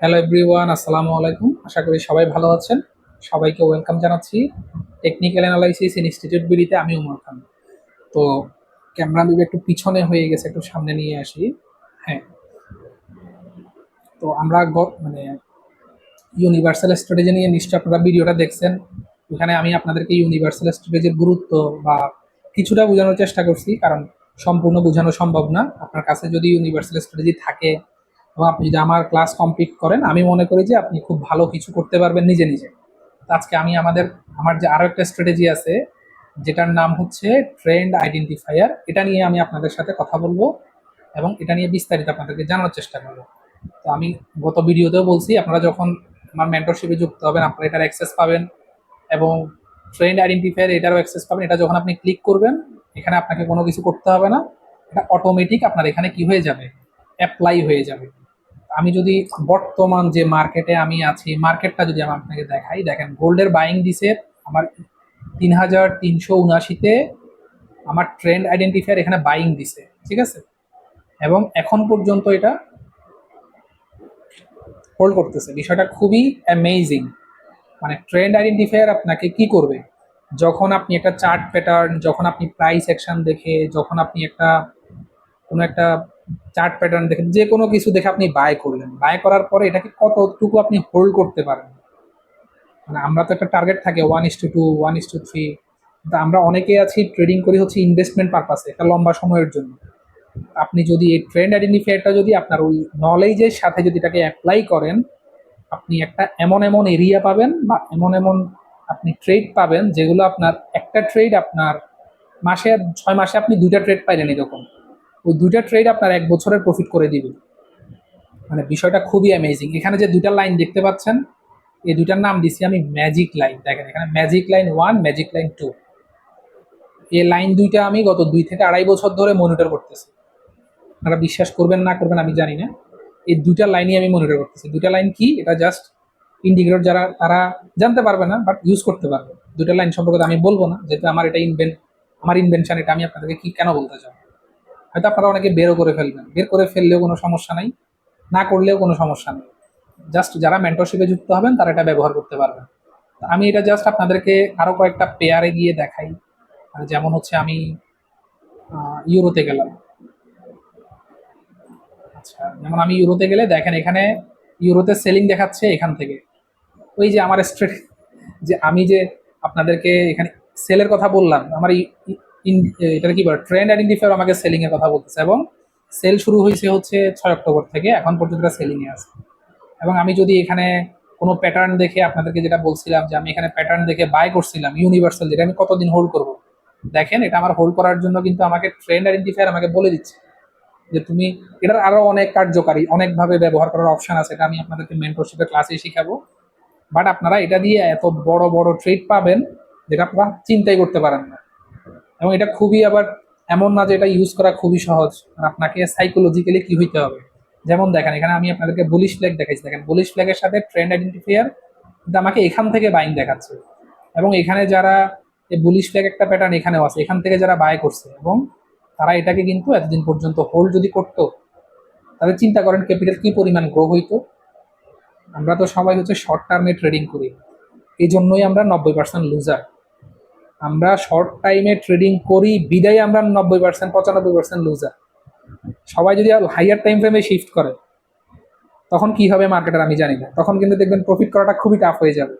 Hello everyone আসসালামু আলাইকুম। আশা করি সবাই ভালো আছেন। সবাইকে ওয়েলকাম জানাচ্ছি টেকনিক্যাল অ্যানালাইসিস ইনস্টিটিউট বিডিতে, আমি উমর খান। তো ক্যামেরা দিবে একটু পিছনে হয়ে গেছে, একটু সামনে নিয়ে আসি। হ্যাঁ। তো আমরা মানে ইউনিভার্সাল স্ট্র্যাটেজি নিয়ে নিশ্চয় আপনারা ভিডিওটা দেখছেন। ওখানে আমি আপনাদেরকে ইউনিভার্সাল স্ট্র্যাটেজির গুরুত্ব বা কিছুটা বোঝানোর চেষ্টা করছি, কারণ সম্পূর্ণ বোঝানো সম্ভব না। আপনার কাছে যদি ইউনিভার্সাল স্ট্র্যাটেজি থাকে এবং আপনি যদি আমার ক্লাস কমপ্লিট করেন, আমি মনে করি যে আপনি খুব ভালো কিছু করতে পারবেন নিজে নিজে। আজকে আমি আমাদের, আমার যে আরও একটা স্ট্র্যাটেজি আছে, যেটার নাম হচ্ছে ট্রেন্ড আইডেন্টিফায়ার এটা নিয়ে আমি আপনাদের সাথে কথা বলব এবং এটা নিয়ে বিস্তারিত আপনাদেরকে জানার চেষ্টা করব। তো আমি গত ভিডিওতেও বলছি, আপনারা যখন আমার মেন্টরশিপে যুক্ত হবেন, আপনারা এটার অ্যাক্সেস পাবেন এবং ট্রেন্ড আইডেন্টিফায়ার এটারও অ্যাক্সেস পাবেন। এটা যখন আপনি ক্লিক করবেন, এখানে আপনাকে কোনো কিছু করতে হবে না। এটা অটোমেটিক আপনার এখানে কি হয়ে যাবে? অ্যাপ্লাই হয়ে যাবে। আমি যদি বর্তমান যে মার্কেটে আমি আছি, মার্কেটটা যদি আমি আপনাকে দেখাই, দেখেন গোল্ডের বাইং দিছে আমার তিন হাজার তিনশো উনআশিতে আমার ট্রেন্ড আইডেন্টিফায়ার এখানে বাইং দিছে, ঠিক আছে? এবং এখন পর্যন্ত এটা হোল্ড করতেছে। বিষয়টা খুবই অ্যামেজিং মানে ট্রেন্ড আইডেন্টিফায়ার আপনাকে কি করবে? যখন আপনি একটা চার্ট প্যাটার্ন যখন আপনি প্রাইস অ্যাকশন দেখে, যখন আপনি একটা কোনো একটা চার্ট প্যাটার্ন দেখেন যে কোনো কিছু দেখে আপনি বাই করলেন। বাই করার পরে এটাকে কতটুকু আপনি হোল্ড করতে পারেন? মানে আমরা তো একটা টার্গেট থাকে one is to two one is to three আমরা অনেকে আছি ট্রেডিং করি হচ্ছে ইনভেস্টমেন্ট পারপাসে একটা লম্বা সময়ের জন্য। আপনি যদি এই ট্রেন্ড আইডেন্টিফায়ারটা যদি আপনার ওই নলেজের সাথে যদি এটাকে অ্যাপ্লাই করেন, আপনি একটা এমন এমন এরিয়া পাবেন বা এমন এমন আপনি ট্রেড পাবেন যেগুলো আপনার একটা ট্রেড আপনার মাসে, ছয় মাসে আপনি দুইটা ট্রেড পাইলেন এরকম। ওই দুইটা ট্রেড আপনার এক বছরের প্রফিট করে দিবে। মানে বিষয়টা খুবই অ্যামেজিং এখানে যে দুইটা লাইন দেখতে পাচ্ছেন, এই দুইটার নাম দিছি আমি ম্যাজিক লাইন দেখেন, এখানে magic line one magic line two এই লাইন দুইটা আমি গত দুই থেকে আড়াই বছর ধরে মনিটর করতেছি। আপনারা বিশ্বাস করবেন না করবেন আমি জানি না। এই দুইটা লাইনই আমি মনিটর করতেছি। দুইটা লাইন কি? এটা জাস্ট ইন্ডিকেটর যারা, তারা জানতে পারবে না বাট ইউজ করতে পারবে। দুইটা লাইন সম্পর্কে আমি বলব না, যেহেতু আমার এটা ইনভেন আমার ইনভেনশন এটা আমি আপনাদেরকে কি কেন বলতে চাই? হয়তো আপনারা অনেকে বেরও করে ফেলবেন। বের করে ফেললেও কোনো সমস্যা নাই, না করলেও কোনো সমস্যা নেই। জাস্ট যারা মেন্টরশিপে যুক্ত হবেন, তারা এটা ব্যবহার করতে পারবেন। আমি এটা জাস্ট আপনাদেরকে আরও কয়েকটা পেয়ারে গিয়ে দেখাই। যেমন হচ্ছে আমি ইউরোতে গেলাম। আচ্ছা যেমন আমি ইউরোতে গেলে দেখেন এখানে ইউরোতে সেলিং দেখাচ্ছে এখান থেকে। ওই যে আমার স্ট্রেট যে আমি যে আপনাদেরকে এখানে সেলের কথা বললাম, আমার এটার কি বলে? ট্রেন্ড আইডেন্টিফায়ার আমাকে সেলিং এর কথা বলতেছে এবং সেল শুরু হয়েছে হচ্ছে ছয় অক্টোবর থেকে, এখন পর্যন্ত সেলিং এ আছে। এবং আমি যদি এখানে কোনো প্যাটার্ন দেখে আপনাদেরকে যেটা বলছিলাম যে আমি এখানে প্যাটার্ন দেখে বাই করছিলাম ইউনিভার্সাল যেটা, আমি কতদিন হোল্ড করব? দেখেন, এটা আমার হোল্ড করার জন্য কিন্তু আমাকে ট্রেন্ড আইডেন্টিফায়ার আমাকে বলে দিচ্ছে যে তুমি, এটার আরও অনেক কার্যকারী, অনেকভাবে ব্যবহার করার অপশন আছে, এটা আমি আপনাদেরকে মেন্টরশিপের ক্লাসে শিখাবো। বাট আপনারা এটা দিয়ে এত বড় বড় ট্রেড পাবেন যেটা আপনারা চিন্তাই করতে পারেন না। এবং এটা খুবই আবার এমন না যে এটা ইউজ করা খুবই সহজ। আপনাকে সাইকোলজিক্যালি কি হইতে হবে? যেমন দেখেন, এখানে আমি আপনাদেরকে বুলিশ ফ্ল্যাগ দেখাইছি। দেখেন বুলিশ ফ্ল্যাগের সাথে ট্রেন্ড আইডেন্টিফায়ার কিন্তু আমাকে এখান থেকে বাইং দেখাচ্ছে। এবং এখানে যারা এই বুলিশ ফ্ল্যাগ একটা প্যাটার্ন এখানেও আছে, এখান থেকে যারা বাই করছে এবং তারা এটাকে কিন্তু এতদিন পর্যন্ত হোল্ড যদি করতো, তাহলে চিন্তা করেন ক্যাপিটাল কি পরিমাণ গ্রো হইতো? আমরা তো সবাই হচ্ছে শর্ট টার্মে ট্রেডিং করি। এই জন্যই আমরা নব্বই পার্সেন্ট লুজার আমরা শর্ট টাইমে ট্রেডিং করি, বিদায় আমরা নব্বই পার্সেন্ট পঁচানব্বই পার্সেন্ট লুজার সবাই যদি হাইয়ার টাইম ফ্রেমে শিফট করে, তখন কি হবে মার্কেটের আমি জানি না। তখন কিন্তু দেখবেন প্রফিট করাটা খুবই টাফ হয়ে যাবে।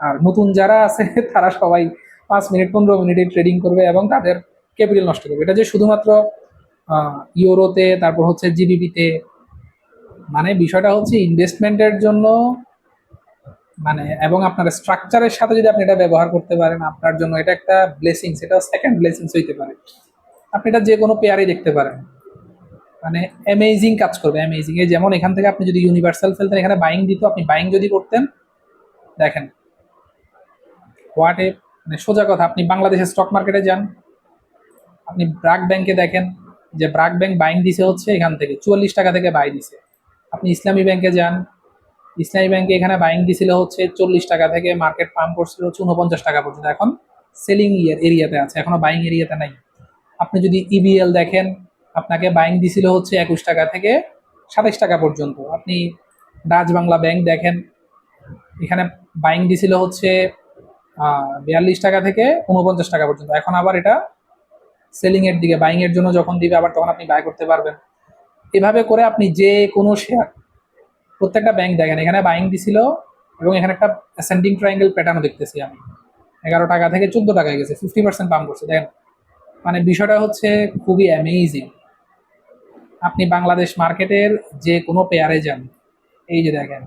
আর নতুন যারা আছে, তারা সবাই পাঁচ মিনিট, পনেরো মিনিটে ট্রেডিং করবে এবং তাদের ক্যাপিটাল নষ্ট করবে। এটা যে শুধুমাত্র ইউরোতে, তারপর হচ্ছে জিবিপিতে মানে বিষয়টা হচ্ছে ইনভেস্টমেন্টের জন্য মানে এবং আপনার স্ট্রাকচারের সাথে যদি আপনি এটা ব্যবহার করতে পারেন, আপনার জন্য এটা একটা ব্লেসিংস এটা সেকেন্ড ব্লেসিংস হইতে পারে। আপনি এটা যে কোনো পেয়ারই দেখতে পারেন। মানে অ্যামেজিং কাজ করবে অ্যামেজিং এই যেমন এখান থেকে আপনি যদি ইউনিভার্সাল ফেলতেন, এখানে বাইং দিত, আপনি বাইং যদি করতেন, দেখেন। হোয়াট এ মানে সোজা কথা, আপনি বাংলাদেশের স্টক মার্কেটে যান, আপনি ব্রাক ব্যাংকে দেখেন, যে ব্রাক ব্যাংক বাইং দিছে হচ্ছে এখান থেকে, চুয়াল্লিশ টাকা থেকে বাই দিছে। আপনি ইসলামী ব্যাংকে যান ইসলামী ব্যাংকে এখানে বাইং দিছিল হচ্ছে চল্লিশ টাকা থেকে মার্কেট পাম্প করছিল হচ্ছে উনপঞ্চাশ টাকা পর্যন্ত। এখন সেলিং ইয়ার এরিয়াতে আছে এখনও বাইং এরিয়াতে নাই। আপনি যদি ইবিএল দেখেন, আপনাকে বাইং দিছিল হচ্ছে একুশ টাকা থেকে সাতাইশ টাকা পর্যন্ত। আপনি ডাচ বাংলা ব্যাংক দেখেন, এখানে বাইং দিছিল হচ্ছে বিয়াল্লিশ টাকা থেকে উনপঞ্চাশ টাকা পর্যন্ত। এখন আবার এটা সেলিং এর দিকে বাইং এর জন্য যখন দিবে, আবার তখন আপনি বাই করতে পারবেন। এভাবে করে আপনি যে কোনো শেয়ার প্রত্যেকটা ব্যাংক দেখেন, এখানে বাইং দিছিল এবং এখানে একটা অ্যাসেন্ডিং ট্রায়াঙ্গেল প্যাটার্নও দেখতেছি আমি। এগারো টাকা থেকে চোদ্দ টাকায় গেছে ফিফটি পার্সেন্ট পাম্প করছে, দেখেন। মানে বিষয়টা হচ্ছে খুবই অ্যামেজিং আপনি বাংলাদেশ মার্কেটের যে কোনো পেয়ারে যান, এই যে দেখেন,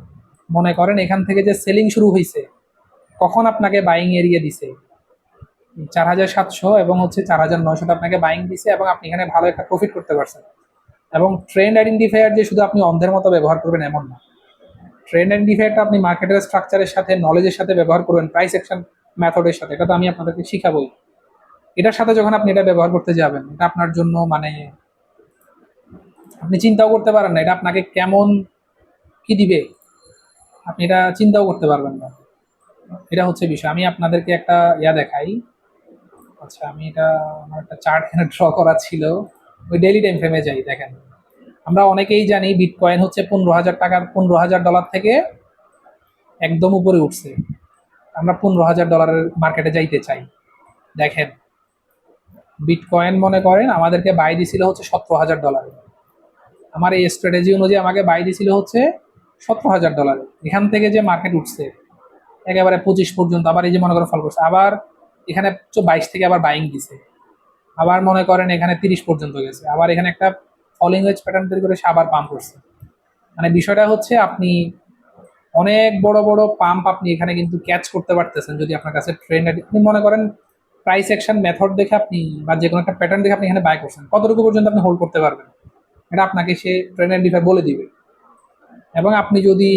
মনে করেন এখান থেকে যে সেলিং শুরু হয়েছে কখন আপনাকে বাইং এরিয়া দিছে? চার হাজার সাতশো এবং হচ্ছে চার হাজার নয়শোটা আপনাকে বাইং দিছে এবং আপনি এখানে ভালো একটা প্রফিট করতে পারছেন। এবং ট্রেন্ড আইডেন্টিফায়ার যে শুধু আপনি অন্ধের মতো ব্যবহার করবেন এমন না। ট্রেন্ড আইডেন্টিফায়ারটা আপনি মার্কেটের স্ট্রাকচারের সাথে নলেজের সাথে ব্যবহার করবেন প্রাইস অ্যাকশন মেথডের সাথে। এটা তো আমি আপনাদেরকে শিখাবই। এটার সাথে যখন আপনি এটা ব্যবহার করতে যাবেন, এটা আপনার জন্য মানে আপনি চিন্তাও করতে পারেন না, এটা আপনাকে কেমন কি দিবে? আপনি এটা চিন্তাও করতে পারবেন না। এটা হচ্ছে বিষয়। আমি আপনাদেরকে একটা ইয়া দেখাই। আচ্ছা আমি এটা, আমার একটা চার্ট এখানে ড্র করা ছিল। ওই ডেইলি টাইম ফ্রেমে যাই, দেখেন। আমরা অনেকেই জানি বিটকয়েন হচ্ছে পনেরো হাজার টাকার, পনেরো হাজার ডলার থেকে একদম উপরে উঠছে। আমরা পনেরো হাজার ডলারের মার্কেটে যাইতে চাই। দেখেন বিটকয়েন মনে করেন আমাদেরকে বাই দিছিল হচ্ছে সতেরো হাজার ডলারে আমার এই স্ট্র্যাটেজি অনুযায়ী আমাকে বাই দিছিল হচ্ছে সতেরো হাজার ডলারে এখান থেকে যে মার্কেট উঠছে, একেবারে পঁচিশ পর্যন্ত আবার এই যে মনে করেন ফল করছে, আবার এখানে বাইশ থেকে আবার বাইং দিছে। আবার মনে করেন এখানে তিরিশ পর্যন্ত গেছে। আবার এখানে একটা ফলিং ওয়েজ প্যাটার্ন তৈরি করে সে আবার পাম্প করছে। মানে বিষয়টা হচ্ছে আপনি অনেক বড় বড় পাম্প আপনি এখানে কিন্তু ক্যাচ করতে পারতেছেন যদি আপনার কাছে ট্রেন্ড আপনি মনে করেন প্রাইস অ্যাকশন মেথড দেখে আপনি বা যে কোনো একটা প্যাটার্ন দেখে আপনি এখানে বাই করছেন, কতটুকু পর্যন্ত আপনি হোল্ড করতে পারবেন? এটা আপনাকে সে ট্রেন্ড আইডেন্টিফাই বলে দিবে। এবং আপনি যদি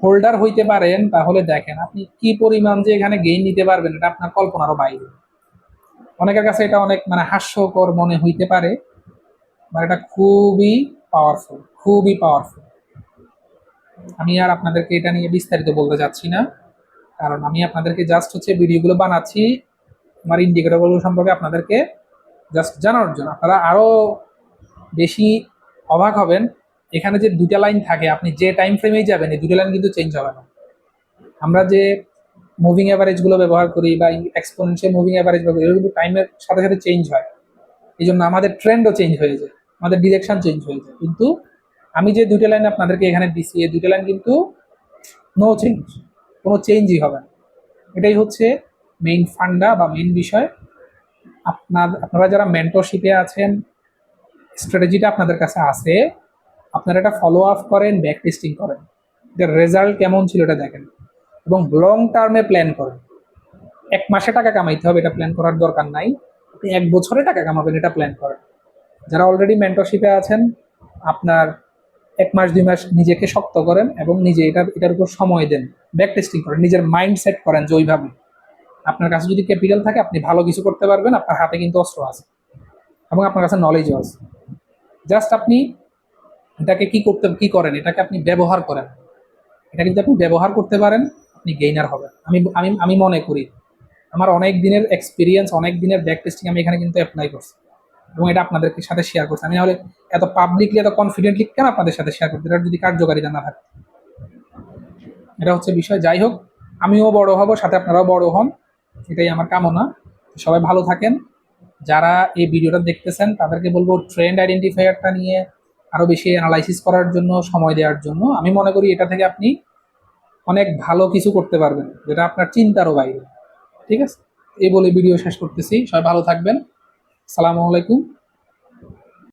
হোল্ডার হইতে পারেন, তাহলে দেখেন আপনি কি পরিমাণ যে এখানে গেইন নিতে পারবেন, এটা আপনার কল্পনারও বাইরে। অনেকের কাছে এটা অনেক মানে হাস্যকর মনে হইতে পারে বা এটা খুবই পাওয়ারফুল খুবই পাওয়ারফুল আমি আর আপনাদেরকে এটা নিয়ে বিস্তারিত বলতে যাচ্ছি না, কারণ আমি আপনাদেরকে জাস্ট হচ্ছে ভিডিওগুলো বানাচ্ছি, আমার ইন্ডিকেটরগুলো সম্পর্কে আপনাদেরকে জাস্ট জানানোর জন্য। আপনারা আরও বেশি অবাক হবেন, এখানে যে দুটা লাইন থাকে, আপনি যে টাইম ফ্রেমেই যাবেন, এই দুটো লাইন কিন্তু চেঞ্জ হবে না। আমরা যে মুভিং অ্যাভারেজগুলো ব্যবহার করি বা এক্সপোনেন্সিয়াল মুভিং অ্যাভারেজ ব্যবহার করি কিন্তু টাইমের সাথে সাথে চেঞ্জ হয়। এই জন্য আমাদের ট্রেন্ডও চেঞ্জ হয়ে যায়, আমাদের ডিরেকশন চেঞ্জ হয়ে যায়। কিন্তু আমি যে দুটো লাইন আপনাদেরকে এখানে দিচ্ছি এই দুটো লাইন কিন্তু নো চেঞ্জ কোনো চেঞ্জই হবে না। এটাই হচ্ছে মেইন ফান্ডা বা মেইন বিষয়। আপনার, আপনারা যারা মেন্টরশিপে আছেন স্ট্র্যাটেজিটা আপনাদের কাছে আছে, আপনারা এটা ফলো আপ করেন ব্যাক টেস্টিং করেন। এটার রেজাল্ট কেমন ছিল এটা দেখেন। এবং লং টার্মে প্ল্যান করেন এক মাসে টাকা কামাইতে হবে, এটা প্ল্যান করার দরকার নাই। আপনি এক বছরে টাকা কামাবেন, এটা প্ল্যান করেন। যারা অলরেডি মেন্টরশিপে আছেন, আপনার এক মাস, দুই মাস নিজেকে শক্ত করেন এবং নিজে এটা এটার উপর সময় দেন। ব্যাক টেস্টিং করেন, নিজের মাইন্ড সেট করেন যে ওইভাবে আপনার কাছে যদি ক্যাপিটাল থাকে, আপনি ভালো কিছু করতে পারবেন, আপনার হাতে কিন্তু অস্ত্র আছে এবং আপনার কাছে নলেজও আছে। জাস্ট আপনি এটাকে কি করতে, কি করেন, এটাকে আপনি ব্যবহার করেন। এটা কিন্তু আপনি ব্যবহার করতে পারেন আপনি গেইনার হবেন। আমি আমি আমি মনে করি, আমার অনেক দিনের এক্সপিরিয়েন্স অনেক দিনের ব্যাক টেস্টিং আমি এখানে কিন্তু অ্যাপ্লাই করছি। এবং এটা আপনাদেরকে সাথে শেয়ার করছি। আমি নাহলে এত পাবলিকলি এত কনফিডেন্টলি কেন আপনাদের সাথে শেয়ার করতে এটা যদি কার্যকারিতা না থাকে। এটা হচ্ছে বিষয়। যাই হোক, আমিও বড় হব, সাথে আপনারাও বড় হন। এটাই আমার কামনা। সবাই ভালো থাকেন। যারা এই ভিডিওটা দেখতেছেন, তাদেরকে বলব ট্রেন্ড আইডেন্টিফায়ারটা নিয়ে আরও বেশি অ্যানালাইসিস করার জন্য, সময় দেওয়ার জন্য। আমি মনে করি এটা থেকে আপনি অনেক ভালো কিছু করতে পারবেন, যেটা আপনার চিন্তারও বাইরে। ঠিক আছে? এই বলে ভিডিও শেষ করতেছি। সবাই ভালো থাকবেন। সালামু আলাইকুম।